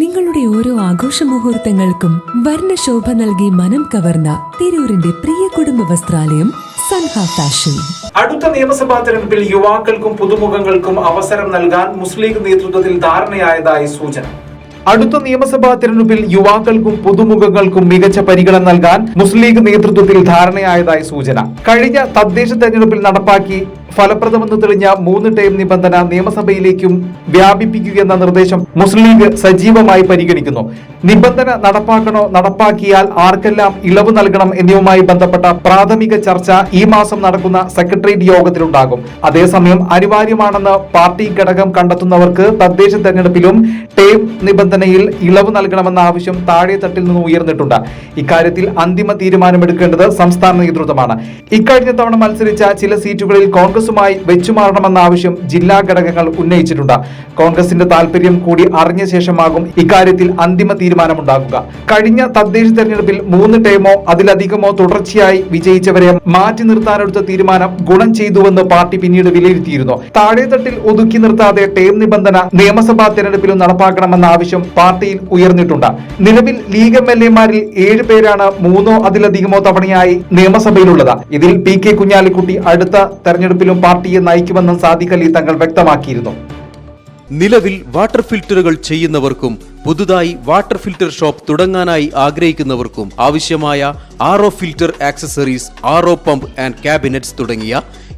നിങ്ങളുടെ ഓരോ ആഘോഷ മുഹൂർത്തങ്ങൾക്കും വർണശോഭ നൽകി മനം കവർന്ന തിരൂരിന്റെ പ്രിയ കുടുംബ വസ്ത്രാലയം സൻഹ ഫാഷൻ. അടുത്ത നിയമസഭാ തെരഞ്ഞെടുപ്പിൽ യുവാക്കൾക്കും പുതുമുഖങ്ങൾക്കും അവസരം നൽകാൻ മുസ്ലിം ലീഗ് നേതൃത്വത്തിൽ ധാരണയായതായി സൂചന. അടുത്ത നിയമസഭാ തെരഞ്ഞെടുപ്പിൽ യുവാക്കൾക്കും പുതുമുഖങ്ങൾക്കും മികച്ച പരിഗണന നൽകാൻ മുസ്ലിം ലീഗ് നേതൃത്വത്തിൽ ധാരണയായതായി സൂചന. കഴിഞ്ഞ തദ്ദേശ തെരഞ്ഞെടുപ്പിൽ നടപ്പാക്കി ഫലപ്രദമെന്ന് തെളിഞ്ഞ മൂന്ന് ടൈം നിബന്ധന നിയമസഭയിലേക്കും വ്യാപിപ്പിക്കുകയെന്ന നിർദ്ദേശം മുസ്ലിം ലീഗ് സജീവമായി പരിഗണിക്കുന്നു. നിബന്ധന നടപ്പാക്കണോ നടപ്പാക്കിയാൽ ആർക്കെല്ലാം ഇളവ് നൽകണം എന്നിവയുമായി ബന്ധപ്പെട്ട പ്രാഥമിക ചർച്ച ഈ മാസം നടക്കുന്ന സെക്രട്ടേറിയറ്റ് യോഗത്തിലുണ്ടാകും. അതേസമയം അനിവാര്യമാണെന്ന് പാർട്ടി ഘടകം കണ്ടെത്തുന്നവർക്ക് തദ്ദേശ തെരഞ്ഞെടുപ്പിലും ടേം നിബന്ധനയിൽ ഇളവ് നൽകണമെന്ന ആവശ്യം താഴെ തട്ടിൽ നിന്ന് ഉയർന്നിട്ടുണ്ട്. ഇക്കാര്യത്തിൽ അന്തിമ തീരുമാനമെടുക്കേണ്ടത് സംസ്ഥാന നേതൃത്വമാണ്. ഇക്കഴിഞ്ഞ തവണ മത്സരിച്ച ചില സീറ്റുകളിൽ കോൺഗ്രസുമായി വെച്ചുമാറണമെന്ന ആവശ്യം ജില്ലാ ഘടകങ്ങൾ ഉന്നയിച്ചിട്ടുണ്ട്. കോൺഗ്രസിന്റെ താല്പര്യം കൂടി അറിഞ്ഞ ശേഷമാകും ഇക്കാര്യത്തിൽ അന്തിമ തീരുമാനമുണ്ടാകുക. കഴിഞ്ഞ തദ്ദേശ തെരഞ്ഞെടുപ്പിൽ മൂന്ന് ടേമോ അതിലധികമോ തുടർച്ചയായി വിജയിച്ചവരെ മാറ്റി നിർത്താനെടുത്ത തീരുമാനം ഗുണം ചെയ്തുവെന്ന് പാർട്ടി പിന്നീട് വിലയിരുത്തിയിരുന്നു. താഴെത്തട്ടിൽ ഒതുക്കി നിർത്താതെ ടേം നിബന്ധന നിയമസഭാ തെരഞ്ഞെടുപ്പിലും നടപ്പാക്കണമെന്ന ആവശ്യം പാർട്ടിയിൽ ഉയർന്നിട്ടുണ്ട്. നിലവിൽ ലീഗ് എം എൽ എമാരിൽ ഏഴ് പേരാണ് മൂന്നോ അതിലധികമോ തവണയായി നിയമസഭയിലുള്ളത്. ഇതിൽ പി കെ കുഞ്ഞാലിക്കുട്ടി അടുത്ത തെരഞ്ഞെടുപ്പിലും പാർട്ടിയെ നയിക്കുമെന്നും സാദിഖ് അലി തങ്ങൾ വ്യക്തമാക്കിയിരുന്നു. നിലവിൽ വാട്ടർ ഫിൽറ്ററുകൾ ചെയ്യുന്നവർക്കും പുതുതായി വാട്ടർ ഫിൽറ്റർ ഷോപ്പ് തുടങ്ങാനായി ആഗ്രഹിക്കുന്നവർക്കും ആവശ്യമായ R filter accessories R pump and cabinets തുടങ്ങിയ